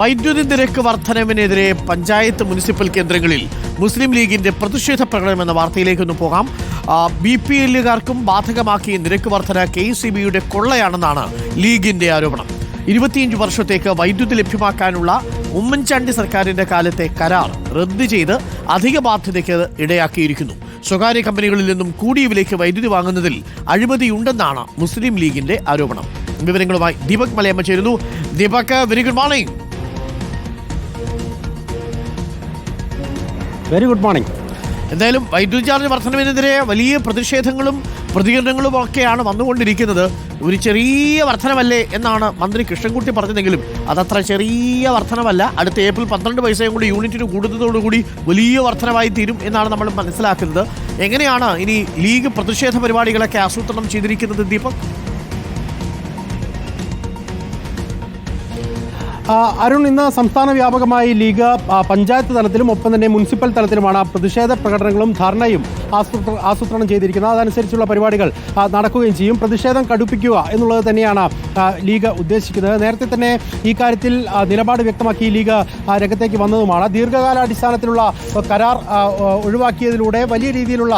വൈദ്യുതി നിരക്ക് വർധനവിനെതിരെ പഞ്ചായത്ത് മുനിസിപ്പൽ കേന്ദ്രങ്ങളിൽ മുസ്ലിം ലീഗിന്റെ പ്രതിഷേധ പ്രകടനം പ്രകടനമെന്ന വാർത്തയിലേക്കൊന്ന് പോകാം. ബി പി എല്ലുകാർക്കും ബാധകമാക്കിയ നിരക്ക് വർധന കെ സി ബിയുടെ കൊള്ളയാണെന്നാണ് ലീഗിന്റെ ആരോപണം. ഇരുപത്തിയഞ്ച് വർഷത്തേക്ക് വൈദ്യുതി ലഭ്യമാക്കാനുള്ള ഉമ്മൻചാണ്ടി സർക്കാരിന്റെ കാലത്തെ കരാർ റദ്ദു ചെയ്ത് അധിക ബാധ്യതയ്ക്ക് ഇടയാക്കിയിരിക്കുന്നു. സ്വകാര്യ കമ്പനികളിൽ നിന്നും കൂടിയ വിലയ്ക്ക് വൈദ്യുതി വാങ്ങുന്നതിൽ അഴിമതിയുണ്ടെന്നാണ് മുസ്ലിം ലീഗിന്റെ ആരോപണം. വിവരങ്ങളുമായി ദീപക് മലയമ്മ ചേരുന്നു. Deepak very good morning very good morning എന്തായാലും വൈദ്യുതി ചാർജ് വർധനവിനെതിരെ വലിയ പ്രതിഷേധങ്ങളും പ്രതികരണങ്ങളും ഒക്കെയാണ് വന്നുകൊണ്ടിരിക്കുന്നത്. ഒരു ചെറിയ വർധനമല്ലേ എന്നാണ് മന്ത്രി കൃഷ്ണൻകുട്ടി പറഞ്ഞതെങ്കിലും അതത്ര ചെറിയ വർധനമല്ല. അടുത്ത ഏപ്രിൽ പന്ത്രണ്ട് പൈസയും കൂടി യൂണിറ്റിന് കൂടുന്നതോടുകൂടി വലിയ വർധനമായി തീരും എന്നാണ് നമ്മൾ മനസ്സിലാക്കുന്നത്. എങ്ങനെയാണ് ഇനി ലീഗ് പ്രതിഷേധ പരിപാടികളൊക്കെ ആസൂത്രണം ചെയ്തിരിക്കുന്നത് ദീപക്? അരുൺ ഇന്ന് സംസ്ഥാന വ്യാപകമായി ലീഗ് പഞ്ചായത്ത് തലത്തിലും ഒപ്പം തന്നെ മുനിസിപ്പൽ തലത്തിലുമാണ് പ്രതിഷേധ പ്രകടനങ്ങളും ധർണയും ആസൂത്ര ആസൂത്രണം ചെയ്തിരിക്കുന്നത്. അതനുസരിച്ചുള്ള പരിപാടികൾ നടക്കുകയും ചെയ്യും. പ്രതിഷേധം കടുപ്പിക്കുക എന്നുള്ളത് തന്നെയാണ് ലീഗ് ഉദ്ദേശിക്കുന്നത്. നേരത്തെ തന്നെ ഈ കാര്യത്തിൽ നിലപാട് വ്യക്തമാക്കി ലീഗ് രംഗത്തേക്ക് വന്നതുമാണ്. ദീർഘകാലാടിസ്ഥാനത്തിലുള്ള കരാർ ഒഴിവാക്കിയതിലൂടെ വലിയ രീതിയിലുള്ള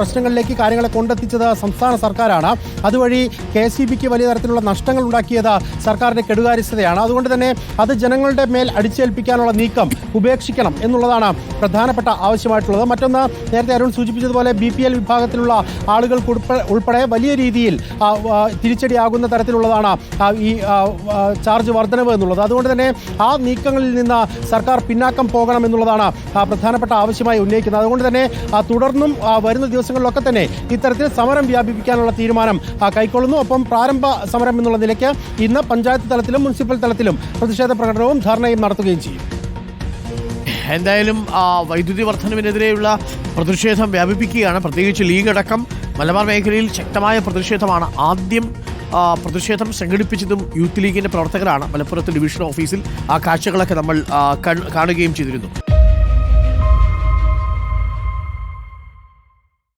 പ്രശ്നങ്ങളിലേക്ക് കാര്യങ്ങളെ കൊണ്ടെത്തിച്ചത് സംസ്ഥാന സർക്കാരാണ്. അതുവഴി കെ വലിയ തരത്തിലുള്ള നഷ്ടങ്ങൾ ഉണ്ടാക്കിയത് സർക്കാരിന്റെ കെടുകാര്യസ്ഥതയാണ്. അതുകൊണ്ട് തന്നെ അത് ജനങ്ങളുടെ മേൽ അടിച്ചേൽപ്പിക്കാനുള്ള നീക്കം ഉപേക്ഷിക്കണം എന്നുള്ളതാണ് പ്രധാനപ്പെട്ട ആവശ്യമായിട്ടുള്ളത്. മറ്റൊന്ന് നേരത്തെ അരുൺ സൂചിപ്പിച്ചതുപോലെ ബി പി എൽ വിഭാഗത്തിലുള്ള ആളുകൾക്ക് ഉൾപ്പെടെ വലിയ രീതിയിൽ തിരിച്ചടിയാകുന്ന തരത്തിലുള്ളതാണ് ഈ ചാർജ് വർധനവ് എന്നുള്ളത്. അതുകൊണ്ട് തന്നെ ആ നീക്കങ്ങളിൽ നിന്ന് സർക്കാർ പിന്നാക്കം പോകണം എന്നുള്ളതാണ് പ്രധാനപ്പെട്ട ആവശ്യമായി ഉന്നയിക്കുന്നത്. അതുകൊണ്ട് തന്നെ തുടർന്നും വരുന്ന ദിവസങ്ങളിലൊക്കെ തന്നെ ഇത്തരത്തിൽ സമരം വ്യാപിപ്പിക്കാനുള്ള തീരുമാനം കൈക്കൊള്ളുന്നു. ഒപ്പം പ്രാരംഭ സമരം എന്നുള്ള നിലയ്ക്ക് ഇന്ന് പഞ്ചായത്ത് തലത്തിലും മുനിസിപ്പൽ തലത്തിലും പ്രതിഷേധ പ്രകടനവും ധർണയും നടത്തുകയും ചെയ്യും. എന്തായാലും വൈദ്യുതി വർധനവിനെതിരെയുള്ള പ്രതിഷേധം വ്യാപിപ്പിക്കുകയാണ്. പ്രത്യേകിച്ച് ലീഗ് അടക്കം മലബാർ മേഖലയിൽ ശക്തമായ പ്രതിഷേധമാണ് ആദ്യം പ്രതിഷേധം സംഘടിപ്പിച്ചതും യൂത്ത് ലീഗിന്റെ പ്രവർത്തകരാണ്. മലപ്പുറത്ത് ഡിവിഷൻ ഓഫീസിൽ ആ കാഴ്ചകളൊക്കെ നമ്മൾ കാണുകയും ചെയ്തിരുന്നു.